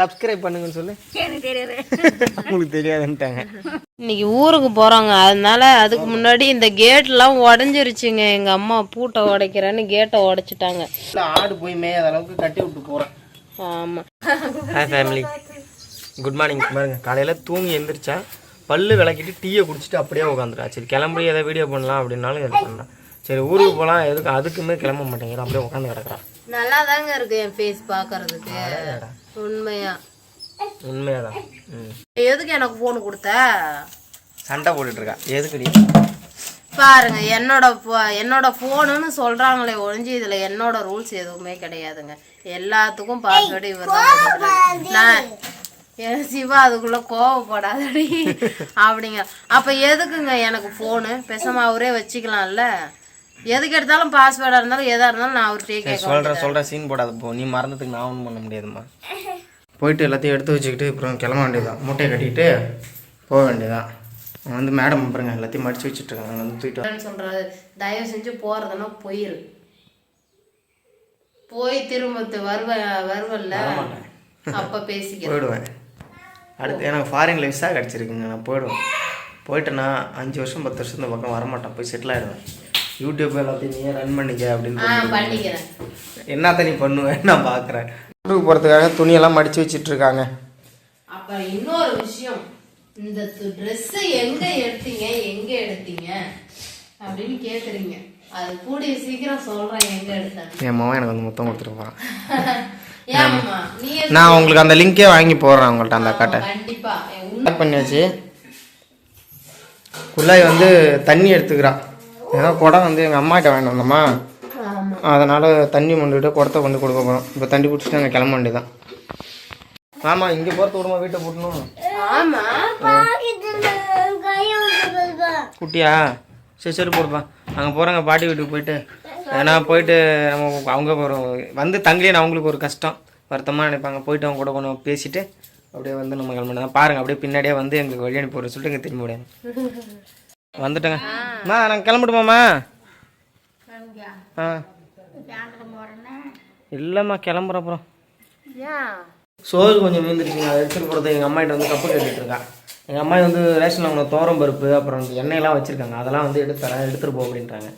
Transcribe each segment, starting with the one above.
Subscribe பண்ணுங்கன்னு சொல்லு. உங்களுக்கு தெரியாதுன்ட்டாங்க. இன்னைக்கு ஊருக்கு போறாங்க. அதனால அதுக்கு முன்னாடி இந்த கேட்லாம் உடஞ்சிருச்சுங்க. எங்க அம்மா பூட்டை உடைக்கிறேன்னு கேட்டை உடைச்சிட்டாங்க. இல்ல, ஆடு போய் மேயாத அளவுக்கு கட்டி விட்டு போகிறேன் ஆமா. ஹாய் ஃபேமிலி குட் மார்னிங் பாருங்க காலையில் தூங்கி எந்திரிச்சா பல்லு விளக்கிட்டு டீயை குடிச்சிட்டு அப்படியே உட்காந்துட்டா சரி கிளம்பி எதை வீடியோ பண்ணலாம் அப்படின்னாலும் இது பண்ணலாம் சரி ஊருக்கு போகலாம் எதுக்கு அதுக்குமே கிளம்ப மாட்டேங்கிறா அப்படியே உட்காந்து கிடக்குறான் நல்லா தாங்க இருக்கு என் ஃபேஸ் பாக்குறதுக்கு உண்மையா உண்மையாக தான். ம் எதுக்கு எனக்கு போன் கொடுத்த? சண்டை போட்டுட்டு இருக்கா எதுக்குடி? பாருங்க என்னோட என்னோட போனுன்னு சொல்றாங்களே ஒழிஞ்சு இதுல என்னோட ரூல்ஸ் எதுவுமே கிடையாதுங்க. எல்லாத்துக்கும் பாஸ்வேர்டு இவர் தான் நான் என் சிவா அதுக்குள்ள கோவப்படாதடி. அப்படிங்க. அப்ப எதுக்குங்க எனக்கு போனு பேசாம அவரே வச்சுக்கலாம்ல. எதுக்கு எடுத்தாலும் பாஸ்வேர்டா இருந்தாலும் எதா இருந்தாலும் நான் அவர்கிட்டயே கேட்க சொல்கிற சொல்கிற சீன் போடாத. போ நீ மறந்ததுக்கு நான் ஒன்றும் பண்ண முடியாதும்மா. போயிட்டு எல்லாத்தையும் எடுத்து வச்சுக்கிட்டு அப்புறம் கிளம்ப வேண்டியதான் மூட்டையை கட்டிட்டு போக வேண்டியதான் வந்து மேடம் பாருங்க எல்லாத்தையும் மடிச்சு வச்சுட்டு இருக்காங்க. வந்து தூக்கிட்டு வா. சொல்றாரு. தயவு செஞ்சு போறதுன்னா போயிரு. போய் திரும்ப வருவ வருவல்ல. அப்ப பேசிக்க போயிடுவேன். அடுத்து எனக்கு ஃபாரின்ல விசா கிடச்சிருக்குங்க. நான் போயிடுவேன். போயிட்டேன்னா அஞ்சு வருஷம் பத்து வருஷம் இந்த பக்கம் வரமாட்டேன். போய் செட்டில் ஆகிடுவேன் யூடியூப் எல்லாத்தையும் நீயே ரன் பண்ணிக்க அப்படின்னு பண்ணிக்கிறேன். என்னத்த நீ பண்ணுவேன் நான் பார்க்குறேன் ஊருக்கு போகிறதுக்காக துணியெல்லாம் மடிச்சு வச்சிட்டு இருக்காங்க அப்ப இன்னொரு விஷயம். இந்த ட்ரெஸ் எங்க எடுத்தீங்க? எங்க எடுத்தீங்க? அப்படின்னு கேக்குறீங்க. அது கூடிய சீக்கிரம் சொல்றேன் எங்க எடுத்தேன் என் மாவன் எனக்கு வந்து மொத்தம் கொடுத்துருப்பான் ஏம்மா நீ நான் உங்களுக்கு அந்த லிங்கே வாங்கி போடுறேன் உங்கள்கிட்ட அந்த அக்காட்ட. கண்டிப்பா. என் உண்மை ஸ்டார்ட் பண்ணியாச்சு. குள்ளாய் வந்து தண்ணி எடுத்துக்கிறா. ஏன்னா குடம் வந்து எங்கள் அம்மாட்ட வாங்கிட்டு வந்தோமா? அதனால் தண்ணி மொண்டுட்டு குடத்தை கொண்டு கொடுக்க போகிறோம் இப்போ தண்ணி குடிச்சிட்டு நாங்கள் கிளம்ப வேண்டியதான் ஆமாம் இங்கே போகிறது விடுமா வீட்டை போட்டணும்? குட்டியா? சரி சரி போடுப்பா அங்கே போகிறாங்க பாட்டி வீட்டுக்கு போயிட்டு. ஏன்னா போயிட்டு நம்ம அவங்க ஒரு வந்து தங்கலின்னு அவங்களுக்கு ஒரு கஷ்டம். வருத்தமாக நினைப்பாங்க. போயிட்டு அவங்க கூட கொஞ்சம் பேசிட்டு அப்படியே வந்து நம்ம கிளம்பினா பாருங்க அப்படியே பின்னாடியே வந்து எங்களுக்கு வழி அனுப்பி சொல்லிட்டு இங்கே திரும்ப முடியாது வந்துட்டேங்க. அம்மா நாங்கள் கிளம்பிடுமாம்மா ஆ. இல்லைம்மா கிளம்புற அப்புறம். சோறு கொஞ்சம் விழுந்துருச்சுங்க. அதை எடுத்துகிட்டு போகிறது எங்கள் அம்மாகிட்ட வந்து கப்பு கேட்டுட்டு இருக்கா. எங்கள் அம்மா வந்து ரேஷன் வாங்கின தோரம் பருப்பு அப்புறம் எண்ணெயெல்லாம் வச்சுருக்காங்க. அதெல்லாம் வந்து எடுத்து தரேன் எடுத்துகிட்டு போ அப்படின்றாங்க.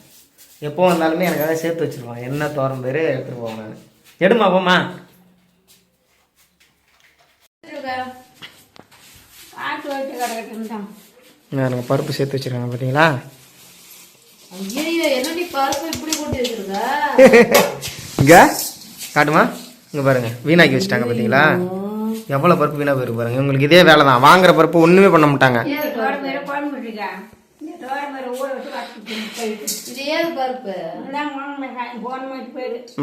எப்போ வந்தாலுமே எனக்காக சேர்த்து வச்சுருவாங்க என்ன தோரம் பேர் எடுத்துகிட்டு போவேன் நான் எடுமா போம்மா. ஆட்டு வயிற்று கிடக்கட்டும் எனக்கு பருப்பு சேர்த்து வச்சுருக்காங்க பார்த்தீங்களா இங்கே காட்டுமா? இங்கே பாருங்க வீணாக்கி வச்சுட்டாங்க பார்த்தீங்களா எவ்வளோ பருப்பு வீணாக போயிருக்கு பாருங்க. உங்களுக்கு இதே வேலை தான். வாங்குற பருப்பு ஒன்றுமே பண்ண மாட்டாங்க.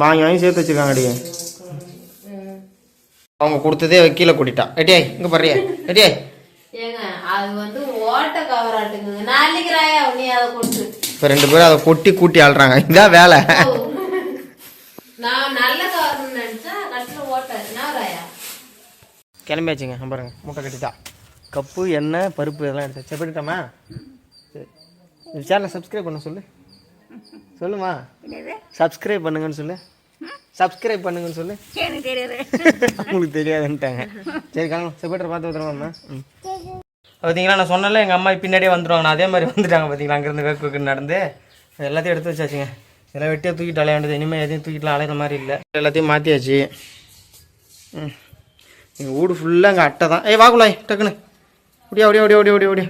வாங்கி வாங்கி சேர்த்து வச்சுருக்காங்கடி அவங்க கொடுத்ததே கீழே கூட்டிட்டா. எட்டியாய் இங்கே பாருறியா எட்டியாய். அது வந்து ஓட்ட கவராட்டுங்க நாளைக்கு ராயா நீ அதை கொண்டு இப்போ ரெண்டு பேரும் அதை கொட்டி கூட்டி ஆள்றாங்க. இதான் வேலை. நான் நல்ல கவர்னு நினைச்சா கட்டில ஓட்ட. என்ன ராயா? கிளம்பியாச்சுங்க. ஆ, பாருங்க. மூட்டை கட்டிட்டா. கப்பு எண்ணெய் பருப்பு இதெல்லாம் எடுத்து செப்பிட்டாமா சரி சேனலை சப்ஸ்கிரைப் பண்ண சொல்லு. சொல்லுமா? சப்ஸ்கிரைப் பண்ணுங்கன்னு சொல்லு. சப்ஸ்கிரைப் பண்ணுங்கன்னு சொல்லு. உங்களுக்கு தெரியாதுன்ட்டாங்க. சரி கிளம்பு செப்பேட்டர் பார்த்து வந்துடுவாம்மா ம். பார்த்தீங்களா நான் சொன்னல எங்கள் அம்மா பின்னாடியே வந்துடுவாங்க நான் அதே மாதிரி வந்துட்டாங்க பார்த்தீங்களா அங்கேருந்து வேக்கு நடந்து. எல்லாத்தையும் எடுத்து வச்சாச்சுங்க. இதெல்லாம் வெட்டியாக தூக்கிட்டு அலைய வேண்டியது இனிமேல் எதையும் தூக்கிட்டு அலையிற மாதிரி இல்லை. எல்லாத்தையும் மாற்றியாச்சு ம். எங்கள் வீடு ஃபுல்லாக அங்கே அட்டை தான். ஏய் வாக்குலாய் டக்குன்னு. ஓடியா ஓடியா ஓடியா ஓடியா ஓடியா ஓடியா.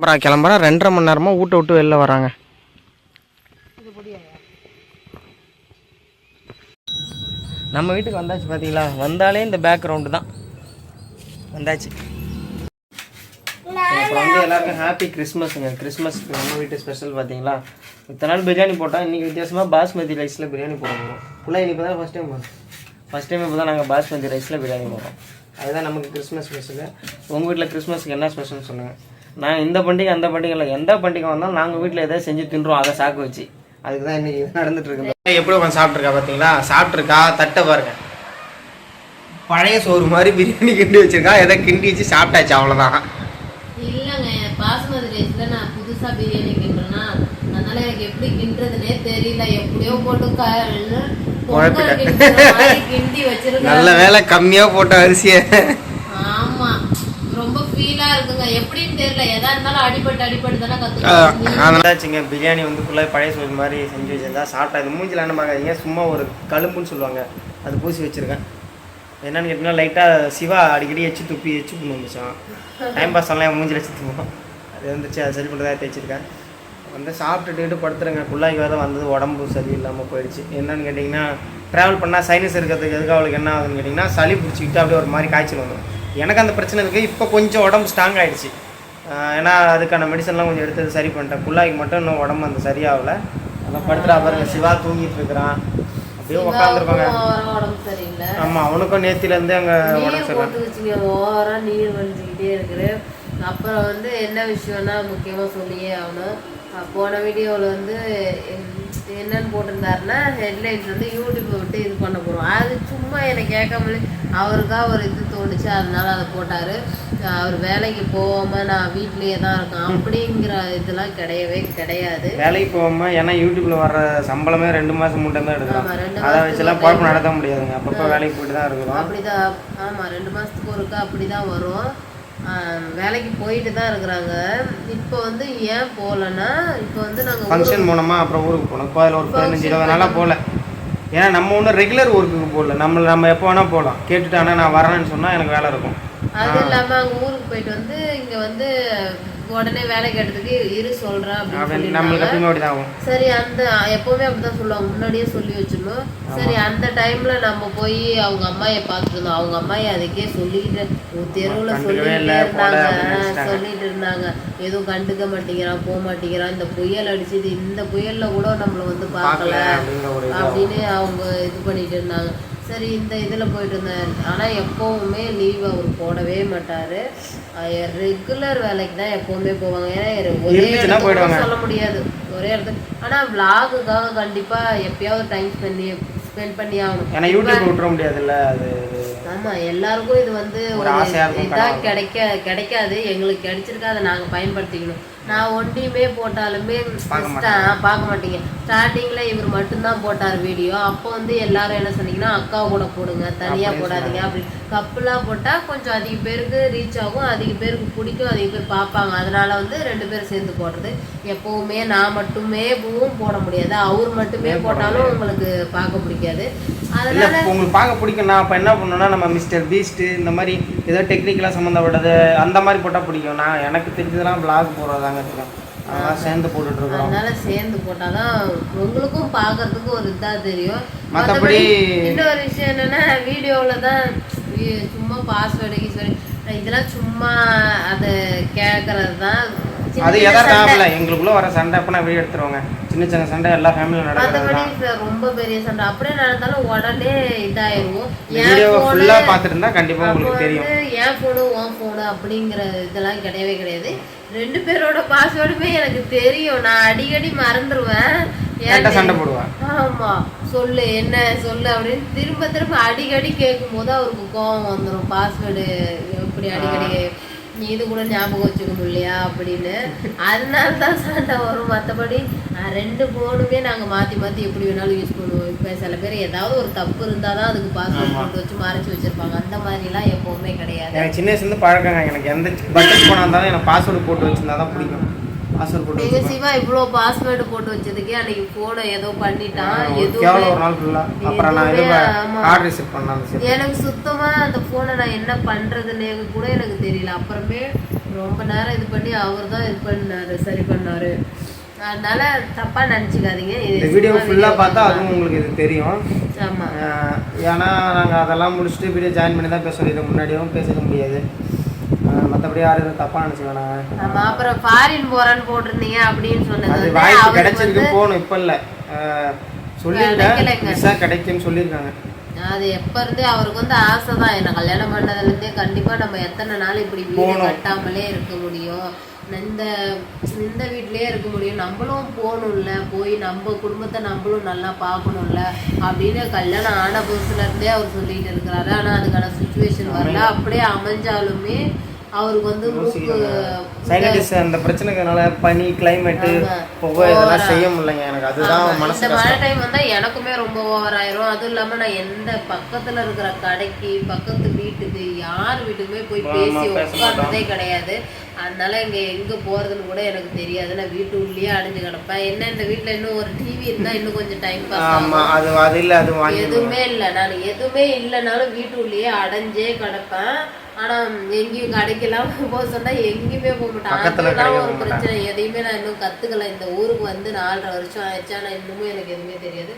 அப்புறம் கிளம்புறேன். ரெண்டரை மணி நேரமாக வீட்டை விட்டு வெளில வராங்க. நம்ம வீட்டுக்கு வந்தாச்சு பார்த்தீங்களா வந்தாலே இந்த பேக்ரவுண்டு தான். வந்தாச்சு. எல்லாருக்கும் ஹாப்பி கிறிஸ்மஸ்ங்க கிறிஸ்மஸ்க்கு நம்ம வீட்டு ஸ்பெஷல் பார்த்தீங்களா இத்தனை நாள் பிரியாணி போட்டோம் இன்றைக்கி வித்தியாசமாக பாஸ்மதி ரைஸில் பிரியாணி போடுவோம். ஃபுல்லாக இன்றைக்கி தான் ஃபஸ்ட் டைம் ஃபஸ்ட் டைம் இப்போ தான் நாங்கள் பாஸ்மதி ரைஸில் பிரியாணி போடுறோம். அதுதான் நமக்கு கிறிஸ்மஸ் ஸ்பெஷலு உங்கள் வீட்டில் கிறிஸ்மஸ்க்கு என்ன ஸ்பெஷல்னு சொல்லுங்கள் நான் இந்த பண்டிகை அந்த பண்டிகை இல்லை. எந்த பண்டிகை வந்தாலும் நாங்கள் வீட்டில் எதாவது செஞ்சு தின்றோம் அதை சாக்கு வச்சு. அதுக்கு தான் இன்னைக்கு இது நடந்துட்டு இருக்கு எப்படி உட்காந்து சாப்பிட்ருக்கா பார்த்தீங்களா சாப்பிட்ருக்கா தட்டை பாருங்க. பழைய சோறு மாதிரி பிரியாணி கிண்டி வச்சிருக்கா. எதை கிண்டி வச்சு சாப்பிட்டாச்சு அவ்வளோதான் பாஸ்மதி ரைஸ்ல நான் புதுசா பிரியாணி கிண்டுறேன்னா அதனால எனக்கு எப்படி கிண்டுறதுனே தெரியல. எப்படியோ போட்டு கிண்டி வச்சிருக்காங்க. நல்ல வேலை கம்மியா போட்ட அரிசியை. ஆமா. ரொம்ப ஃபீலா இருக்குங்க. எப்படின்னு தெரியல. எதா இருந்தாலும் அடிபட்டு அடிபட்டு தானே அஹ், கத்துக்கணும் அதனால வச்சுங்க பிரியாணி வந்து ஃபுல்லாக பழைய சோறு மாதிரி செஞ்சு வச்சிருந்தா சாப்பிட்டா இது மூஞ்சில என்ன பார்க்காதீங்க சும்மா ஒரு கழும்புன்னு சொல்லுவாங்க. அது பூசி வச்சிருக்கேன். என்னன்னு கேட்டிங்கன்னா லைட்டாக சிவா அடிக்கடி எச்சு துப்பி எச்சு பண்ணு வந்துச்சான் டைம் பாஸ் எல்லாம் மூஞ்சில எச்சு துப்போம் அது வந்துச்சு அது சரி பண்ணுறதா தேய்ச்சிருக்கேன். வந்து சாப்பிட்டுட்டு படுத்துருங்க. குள்ளாய்க்கு வேறு வந்தது உடம்பு சரியில்லாமல் போயிடுச்சு. என்னன்னு கேட்டிங்கன்னா ட்ராவல் பண்ணால் சைனஸ் இருக்கிறதுக்கு எதுக்கு அவளுக்கு என்ன ஆகுதுன்னு கேட்டிங்கன்னா சளி பிடிச்சிக்கிட்டு அப்படியே ஒரு மாதிரி காய்ச்சல் வந்துடும் எனக்கு அந்த பிரச்சனை இருக்குது இப்போ கொஞ்சம் உடம்பு ஸ்ட்ராங் ஆயிடுச்சு. ஆஹ் ஏன்னா அதுக்கான மெடிசன்லாம் கொஞ்சம் எடுத்து சரி பண்ணிட்டேன். குள்ளாய்க்கு மட்டும் இன்னும் உடம்பு அந்த சரியாகல. அதான் படுத்துறா பாருங்க. சிவா தூங்கிட்டு இருக்கிறான். அப்படியே உட்காந்துருப்பாங்க ஆமாம் அவனுக்கும் நேத்திலேருந்து அங்கே உடம்பு சரியில்லை. நீர் வலிச்சுக்கிட்டே இருக்குது. அப்புறம் வந்து என்ன விஷயம்னா முக்கியமா சொல்லியே ஆகணும். போன வீடியோவில் வந்து என்- என்னன்னு போட்டிருந்தாருன்னா ஹெட்லைன்ஸ் வந்து யூடியூப் விட்டு இது பண்ண போகிறோம் அது சும்மா எனக்கு கேட்காமலே அவருக்கா ஒரு இது தோணுச்சு அதனால அதை போட்டாரு. அவர் வேலைக்கு போகாம நான் வீட்லயே தான் இருக்கேன். அப்படிங்கிற இதெல்லாம் கிடையவே கிடையாது. வேலைக்கு போகாம ஏன்னா யூடியூப்ல வர்ற சம்பளமே ரெண்டு மாதம் மூட்டை தான் எடுக்கிறோம். அதை வச்செல்லாம் குழப்பம் நடத்த முடியாதுங்க. அப்பப்போ வேலைக்கு போயிட்டு தான் இருக்கிறோம். அப்படிதான். ஆமா ரெண்டு மாசத்துக்கு ஒருக்கா அப்படிதான் வரும். ஆஹ் வேலைக்கு போயிட்டு தான் இருக்கிறாங்க. இப்போ வந்து ஏன் போகலன்னா இப்போ வந்து நாங்க ஃபங்க்ஷன் போனோமா அப்புறம் ஊருக்கு போனோம். இப்போ அதில் ஒரு பதினஞ்சு இருபது நாளாக போகல. ஏன்னா நம்ம ஒன்றும் ரெகுலர் ஒர்க்குக்கு போகல. நம்ம நம்ம எப்போ வேணால் போகலாம். கேட்டுட்டு ஆனால் நான் வரேன்னு சொன்னால் எனக்கு வேலை இருக்கும். அது இல்லாம அங்க ஊருக்கு போயிட்டு வந்து இங்க வந்து உடனே வேலை கேட்டதுக்கு இரு ஆகும். சரி அந்த எப்பவுமே அப்படிதான் சொல்லுவாங்க. முன்னாடியே சொல்லி வச்சிடணும். சரி அந்த டைம்ல நம்ம போய் அவங்க அம்மாயை பார்த்துட்டு இருந்தோம் அவங்க அம்மாயை அதுக்கே சொல்லிக்கிட்டு ஒரு தெருவுல போல இருந்தாங்க. சொல்லிட்டு இருந்தாங்க. எதுவும் கண்டுக்க மாட்டேங்கிறான் போக மாட்டேங்கிறான். இந்த புயல் அடிச்சது. இந்த புயல்ல கூட நம்மள வந்து பார்க்கல அப்படின்னு அவங்க இது பண்ணிட்டு இருந்தாங்க. சரி இந்த இதில் போயிட்டு இருந்தேன் ஆனால் எப்போவுமே லீவ் அவர் போடவே மாட்டார். ரெகுலர் வேலைக்கு தான் எப்போவுமே போவாங்க. ஏன்னா ஒரே இடத்துக்கு. சொல்ல முடியாது. ஒரே இடத்துக்கு. ஆனால் விலாகுக்காக கண்டிப்பாக எப்பயாவது டைம் பண்ணி ஸ்பெண்ட் பண்ணி ஆகணும். ஏன்னா யூடியூப் விட்டுற முடியாதுல்ல அது ஆமா எல்லாருக்கும் இது வந்து ஒரு ஒரு ஆசையா இருக்கும், இதா கனவா. கிடைக்க கிடைக்காது. எங்களுக்கு கிடைச்சிருக்கு அதை நாங்க பயன்படுத்திக்கணும். நான் ஒண்டியுமே போட்டாலுமே பார்க்க மாட்டீங்க. ஸ்டார்டிங்ல இவர் மட்டும்தான் போட்டார் வீடியோ அப்போ வந்து எல்லாரும் என்ன சொன்னீங்கன்னா அக்கா கூட போடுங்க தனியா அப்படின்னு போடாதீங்க அப்படி கப்புலா போட்டா கொஞ்சம் அதிக பேருக்கு ரீச் ஆகும் அதிக பேருக்கு பிடிக்கும் அதிக பேர் பார்ப்பாங்க. அதனால வந்து ரெண்டு பேரும் சேர்ந்து போடுறது. எப்பவுமே நான் மட்டுமே பூவும் போட முடியாது. அவர் மட்டுமே போட்டாலும் உங்களுக்கு பார்க்க பிடிக்காது. அதனால உங்களுக்கு பார்க்க பிடிக்கும் நான் அப்போ என்ன பண்ணணும்னா நம்ம மிஸ்டர் பீஸ்ட்டு இந்த மாதிரி ஏதோ டெக்னிக்கலாக சம்மந்தப்பட்டது அந்த மாதிரி போட்டால் பிடிக்கும். நான் எனக்கு தெரிஞ்சதெல்லாம் vlog போடுறதாங்க. அதெல்லாம் சேர்ந்து போட்டுட்டு இருக்கிறோம் அதனால சேர்ந்து போட்டாதான் உங்களுக்கும் பார்க்கறதுக்கு ஒரு இதா தெரியும். மத்தபடி இன்னொரு விஷயம் என்னன்னா வீடியோல தான் சும்மா பாஸ்வேர்டு கீஸ்வேர்டு இதெல்லாம் சும்மா அதை கேட்கறது தான் அது. எதார்த்தாமல எங்களுக்குள்ள வர சண்டை அப்போ நான் எடுத்துருவாங்க. சின்ன சின்ன சண்டை எல்லா ஃபேமிலியும் நடக்கிறது ரொம்ப பெரிய சண்டை. அப்படியே நடந்தாலும் உடனே வீடியோவை phone- ஃபுல்லாக பார்த்துட்டு இருந்தா கண்டிப்பாக உங்களுக்கு தெரியும். என் ஃபோனு உன் ஃபோனு அப்படிங்கிற இதெல்லாம் கிடையவே கிடையாது. ரெண்டு பேரோட பாஸ்வேர்டுமே எனக்கு தெரியும். நான் அடிக்கடி மறந்துடுவேன் சண்டை போடுவேன் ஆமா. சொல்லு என்ன சொல்லு அப்படின்னு திரும்ப திரும்ப அடிக்கடி கேட்கும் போது அவருக்கு கோவம் வந்துடும் பாஸ்வேர்டு எப்படி அடிக்கடி நீ இது கூட ஞாபகம் வச்சுக்க முடியலையா அப்படின்னு. அதனால தான் சண்டை வரும் மற்றபடி ரெண்டு ஃபோனுமே நாங்கள் மாற்றி மாற்றி எப்படி வேணாலும் யூஸ் பண்ணுவோம். இப்போ சில பேர் ஏதாவது ஒரு தப்பு இருந்தால் தான் அதுக்கு பாஸ்வேர்டு. போட்டு வச்சு மறைச்சு வச்சிருப்பாங்க. அந்த மாதிரிலாம் எப்பவுமே கிடையாது. எனக்கு சின்ன வயசுலேருந்து பழக்கங்க. எனக்கு எந்த பட்ஜெட் போனா இருந்தாலும் எனக்கு பாஸ்வேர்டு போட்டு வச்சிருந்தா தான் பிடிக்கும். பாஸ்வேர்டு போட்டு எங்க சிவா இவ்வளோ பாஸ்வேர்டு போட்டு வச்சதுக்கே அன்னைக்கு ஃபோனை ஏதோ பண்ணிட்டான் கேவலம் ஒரு நாள் ஃபுல்லாக அப்புறம் நான் இது. கார்டு ரிசீவ் பண்ணேன். எனக்கு சுத்தமா அந்த போனை நான் என்ன பண்றதுன்னு கூட எனக்கு தெரியல. அப்புறமே ரொம்ப நேரம் இது பண்ணி அவர் தான் இது பண்ணாரு சரி பண்ணாரு. அதனால தப்பா நினைச்சுக்காதீங்க. இந்த வீடியோ video பார்த்தா. அதுவும் உங்களுக்கு இது தெரியும். ஆமா. ஏன்னா நாங்கள் அதெல்லாம் முடிச்சுட்டு வீடியோ ஜாயின் பண்ணி தான் பேசுவோம் இது முன்னாடியும் பேசிக்க முடியாது. மற்றபடி யாரும் எதுவும் தப்பாக நினச்சி வேணாங்க ஆமா அப்புறம் ஃபாரின் போறேன்னு போட்டிருந்தீங்க அப்படின்னு சொன்னது அது வாய்ப்பு அவருக்கு கிடைச்சிருக்கு வந்து போகணும் இப்போ இல்லை. சொல்லியிருக்கேன் கிடைக்கலைங்க. விசா கிடைக்குன்னு சொல்லியிருக்காங்க. அது எப்ப இருந்தே அவருக்கு வந்து ஆசை தான் என்ன கல்யாணம் பண்ணதுல இருந்தே கண்டிப்பா நம்ம எத்தனை நாள் இப்படி வீடு போகணும். கட்டாமலே இருக்க முடியும். இந்த இந்த வீட்லயே இருக்க முடியும். நம்மளும் போகணும்ல. போய் நம்ம குடும்பத்தை நம்மளும் நல்லா பார்க்கணும்ல. அப்படின்னு கல்யாணம் ஆன புதுசுல இருந்தே அவர் சொல்லிட்டு இருக்கிறாரு. ஆனா அதுக்கான சுச்சுவேஷன் வரல. அப்படியே அமைஞ்சாலுமே அவருக்கு வந்து சைனடிஸ் அந்த பிரச்சனைக்குனால பனி கிளைமேட்டு. புகை இதெல்லாம் செய்ய முடியலைங்க எனக்கு. அதுதான் மனசு இந்த மழை டைம் வந்தா எனக்குமே ரொம்ப ஓவர் ஆயிரும். அதுவும் இல்லாம நான் எந்த பக்கத்துல இருக்கிற கடைக்கு பக்கத்து வீட்டுக்கு யார் வீட்டுக்குமே போய் பேசி உட்கார்ந்ததே கிடையாது. அதனால இங்க எங்க போறதுன்னு கூட எனக்கு தெரியாது. நான் வீட்டு உள்ளேயே அடைஞ்சு கிடப்பேன். என்ன இந்த வீட்ல இன்னும் ஒரு டிவி இருந்தா இன்னும் கொஞ்சம் டைம் பாஸ் ஆமா அது அது இல்ல அது எதுவுமே இல்ல. நான் எதுவுமே இல்லைனாலும் வீட்டுக்குள்ளேயே அடைஞ்சே கிடப்பேன். ஆனா எங்கேயும் கடைக்கெல்லாம் போக சொன்னா எங்கேயுமே போக மாட்டேன். ஒரு பிரச்சனை. எதையுமே நான் இன்னும் கத்துக்கல. இந்த ஊருக்கு வந்து நாலரை வருஷம் ஆயிடுச்சு. ஆனா இன்னமும் எனக்கு எதுவுமே தெரியாது.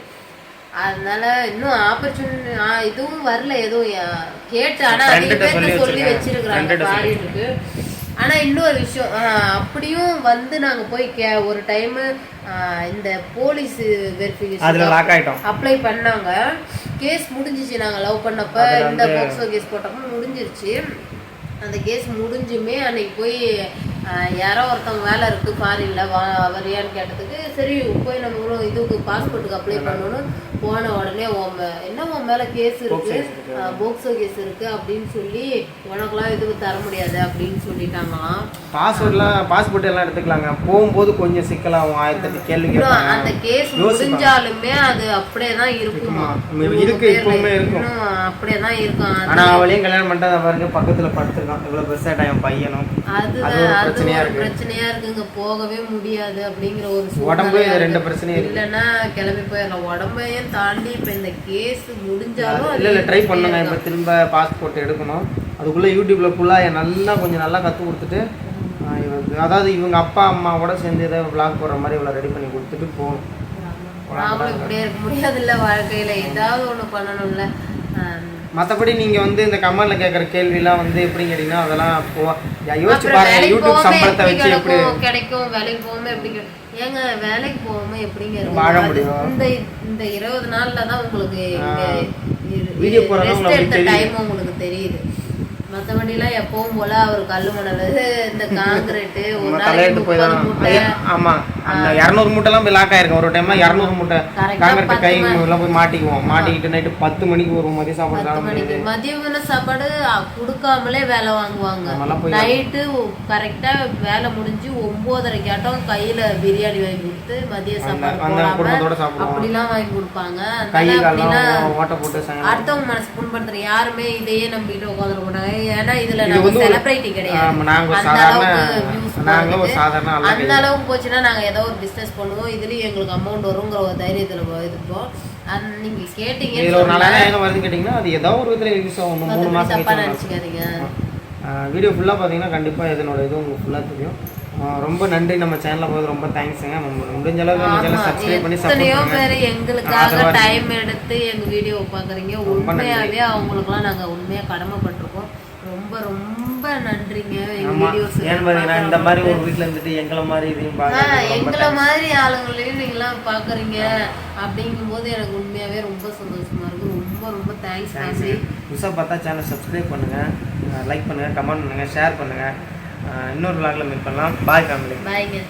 அதனால இன்னும் ஆப்பர்ச்சுனிட்டி இதுவும் வரல. எதுவும் கேட்டு. ஆனா அதிக பேர்த்த சொல்லி. வச்சிருக்கிறாங்க. ஃபாரினுக்கு ஆனா இன்னொரு விஷயம் அப்படியும் வந்து நாங்க போய் கே ஒரு டைம் இந்த போலீஸ் வெரிஃபிகேஷன் அப்ளை பண்ணாங்க. கேஸ் முடிஞ்சிச்சு நாங்க லவ் பண்ணப்ப. இந்த போக்சோ கேஸ் போட்டப்ப முடிஞ்சிருச்சு. அந்த கேஸ் முடிஞ்சுமே அன்னைக்கு போய் யாரோ ஒருத்தவங்க வேலை இருக்கு ஃபாரின்ல வா வரியான்னு கேட்டதுக்கு சரி போய் நம்ம இவ்வளோ இதுக்கு பாஸ்போர்ட்டுக்கு அப்ளை பண்ணணும் போன உடனே உன் என்ன உன் மேல கேஸ் இருக்கு? போக்சோ கேஸ் இருக்கு அப்படின்னு சொல்லி உனக்கெல்லாம் இதுக்கு தர முடியாது அப்படின்னு சொல்லிட்டாங்களாம். பாஸ்போர்ட்லாம் பாஸ்போர்ட் எல்லாம் எடுத்துக்கலாங்க. போகும்போது கொஞ்சம் சிக்கலாகும் ஆயிரத்தெட்டு கேள்வி அந்த கேஸ் முடிஞ்சாலுமே அது அப்படியே தான் இருக்குமா இருக்கு, பேர்ல இப்பவுமே இருக்கும். அப்படியே தான் இருக்கும். அது- ஆனா அவளையும் கல்யாணம் பண்ணிட்டு பாருங்க பக்கத்துல படுத்துருக்கான். இவ்வளவு பெருசாட்டா என் பையனும். அது பிரச்சனையா இருக்கு. பிரச்சனையா இருக்குங்க. போகவே முடியாது அப்படிங்கிற ஒரு உடம்பு ரெண்டு இருக்கு. இல்லைன்னா கிளம்பி போயிடலாம். உடம்பையும் தாண்டி இப்ப இந்த கேஸ் முடிஞ்சாலும் இல்ல இல்ல ட்ரை பண்ணுங்க. இப்ப திரும்ப பாஸ்போர்ட் எடுக்கணும். அதுக்குள்ள யூடியூப்ல ஃபுல்லா நல்லா கொஞ்சம் நல்லா கத்து கொடுத்துட்டு அதாவது இவங்க அப்பா அம்மாவோட சேர்ந்து ஏதாவது vlog போடுற மாதிரி இவ்வளோ ரெடி பண்ணி கொடுத்துட்டு போகணும். நாமளும் இப்படியே இருக்க முடியாதுல்ல வாழ்க்கையில. ஏதாவது ஒண்ணு பண்ணணும்ல. மற்றபடி நீங்க வந்து இந்த கமெண்ட்ல கேட்குற கேள்விலாம் வந்து எப்படின்னு கேட்டீங்கன்னா அதெல்லாம் போ யோசிச்சு பாருங்க யூடியூப் சம்பளத்தை எப்படி வச்சு எப்படி கிடைக்கும் வேலைக்கு போகாம எப்படி? ஏங்க வேலைக்கு போகாம எப்படிங்க? வாழ முடியும். இந்த இந்த இருபது நாள்ல தான் உங்களுக்கு எடுத்த தெரியுது. டைம் உங்களுக்கு தெரியுது மத்தபடி எல்லாம் எப்பவும் போல அவர் கல்லு மணல் இந்த காங்கிரீட் ஒரு தலையெடுத்து போய் தான் மூட்டை. ஐயா, ஆமா. அந்த இரநூறு மூட்டைலாம் போய் லாக் ஆயிருக்கும். ஒரு டைம்லாம் இரநூறு மூட்டை. காங்கிரீட் பத்து கை மணி. எல்லாம் போய் மாட்டிக்குவோம். மாட்டிக்கிட்டு நைட்டு பத்து மணிக்கு ஒரு மதியம் சாப்பாடு பத்து மணிக்கு. மதியம் சாப்பாடு கொடுக்காமலே வேலை வாங்குவாங்க. நைட்டு கரெக்டா வேலை முடிஞ்சு ஒன்பதரைக்காட்டம் கையில பிரியாணி வாங்கி கொடுத்து மதிய சாப்பாடு அந்த குடும்பத்தோட போடாம சாப்பிடுவோம். அப்படிலாம் வாங்கி கொடுப்பாங்க. அதனால அப்படின்னா அடுத்தவங்க மனசு புண்படுத்துற யாருமே இதையே நம்பிட்டு உட்காந்துட மாட்டாங்க. ஏன்னா இதுல செலிபிரிட்டி கிடையாது. அந்த அளவுக்கு views நாங்களும் ஒரு போகுது. சாதாரண ஆளு அந்த அளவுக்கு போச்சுன்னா நாங்க ஏதோ ஒரு பிசினஸ் பண்ணுவோம். இதுலயும் எங்களுக்கு அமௌண்ட் வருங்கிற ஒரு தைரியத்துல இருப்போம் நீங்க கேட்டீங்க இதுல ஒரு நாலாயிரம் எங்க வருதுன்னு கேட்டீங்கன்னா அது ஏதோ ஒரு விதத்துல யூஸ் ஆகும். மூணு மாசம் தப்பா கழிச்சு நினைச்சுக்காதீங்க. வீடியோ ஃபுல்லாக பார்த்தீங்கன்னா கண்டிப்பாக இதனோட இது உங்களுக்கு ஃபுல்லாக தெரியும். ரொம்ப நன்றி. நம்ம சேனலில் போது ரொம்ப தேங்க்ஸுங்க நம்ம முடிஞ்ச அளவுக்கு நம்ம சேனல் சப்ஸ்கிரைப் பண்ணி எத்தனையோ பேர் எங்களுக்காக டைம் எடுத்து எங்க வீடியோ பாக்குறீங்க. உண்மையாவே அவங்களுக்குலாம் நாங்க உண்மையா கடமைப்பட்டிருக்கோம். ரொம்ப ரொம்ப நன்றிங்க. இந்த மாதிரி ஒரு வீட்டில் இருந்துட்டு எங்களை மாதிரி இதையும் எங்களை மாதிரி ஆளுங்களையும் நீங்களாம் பாக்குறீங்க. அப்படிங்கும்போது எனக்கு உண்மையாவே ரொம்ப சந்தோஷமா இருக்கு. ரொம்ப ரொம்ப தேங்க்ஸ் நன்றி புதுசாக பார்த்தா சேனல் சப்ஸ்கிரைப் பண்ணுங்கள் லைக் பண்ணுங்கள் கமெண்ட் பண்ணுங்கள் ஷேர் பண்ணுங்கள் இன்னொரு vlogல மீட் பண்ணலாம். பாய் ஃபேமிலி பாய்ங்க